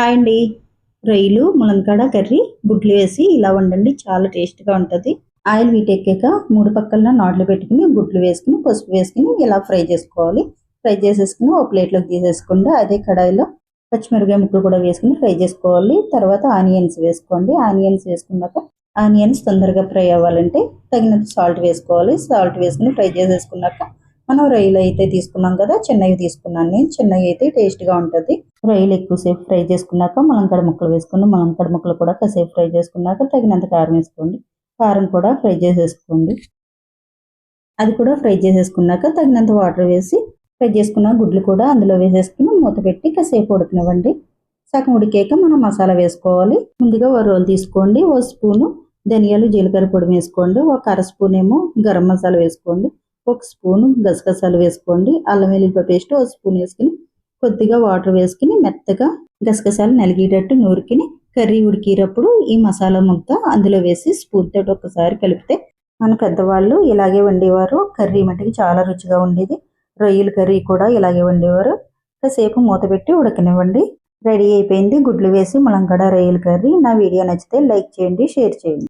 Hi అండి. రొయ్యలు ములంకాడ curry గుడ్లు వేసి ఇలా వండండి. చాలా టేస్ట్గా ఉంటుంది. ఆయిల్ వీటెక్కాక మూడు పక్కల నాట్లు పెట్టుకుని గుడ్లు వేసుకుని పసుపు వేసుకుని ఇలా ఫ్రై చేసుకోవాలి. ఫ్రై చేసేసుకుని ఒక ప్లేట్లోకి తీసేసుకోండి. అదే కడాయిలో పచ్చిమిరపకాయ ముక్కలు కూడా వేసుకుని ఫ్రై చేసుకోవాలి. తర్వాత ఆనియన్స్ వేసుకోండి. ఆనియన్స్ వేసుకున్నాక ఆనియన్స్ తొందరగా ఫ్రై అవ్వాలంటే తగినంత సాల్ట్ వేసుకోవాలి. సాల్ట్ వేసుకుని ఫ్రై చేసేసుకున్నాక మనం రొయ్యలు అయితే తీసుకున్నాం కదా చిన్నవి తీసుకున్నాను నేను. చిన్నవి అయితే టేస్ట్గా ఉంటుంది. రొయ్యలు ఎక్కువసేపు ఫ్రై చేసుకున్నాక ములంకడ ముక్కలు వేసుకోండి ములంకడ ముక్కలు కూడా కాసేపు ఫ్రై చేసుకున్నాక తగినంత కారం వేసుకోండి. కారం కూడా ఫ్రై చేసేసుకోండి. అది కూడా ఫ్రై చేసేసుకున్నాక తగినంత వాటర్ వేసి ఫ్రై చేసుకున్న గుడ్లు కూడా అందులో వేసేసుకుని మూత పెట్టి కాసేపు ఉడకనివ్వండి. సగం ఉడికాక మనం మసాలా వేసుకోవాలి. ముందుగా ఓ రోల్ తీసుకోండి. ఓ స్పూను ధనియాలు జీలకర్ర పొడి వేసుకోండి. ఒక అర స్పూన్ ఏమో గరం మసాలా వేసుకోండి. ఒక స్పూన్ గసగసాలు వేసుకోండి. అల్లం వెల్లుల్లిపాయ పేస్ట్ ఒక స్పూన్ వేసుకుని కొద్దిగా వాటర్ వేసుకుని మెత్తగా గసగసాలు నలిగేటట్టు నూరుకుని కర్రీ ఉడికేటప్పుడు ఈ మసాలా ముద్ద అందులో వేసి స్పూన్ తోటి ఒకసారి కలిపితే మన పెద్దవాళ్ళు ఇలాగే వండేవారు. కర్రీ మట్టికి చాలా రుచిగా ఉండేది. రొయ్యల కర్రీ కూడా ఇలాగే వండేవారు. కాసేపు మూత పెట్టి ఉడకనివ్వండి. రెడీ అయిపోయింది. గుడ్లు వేసి ములంగడ రొయ్యల కర్రీ. నా వీడియో నచ్చితే లైక్ చేయండి షేర్ చేయండి.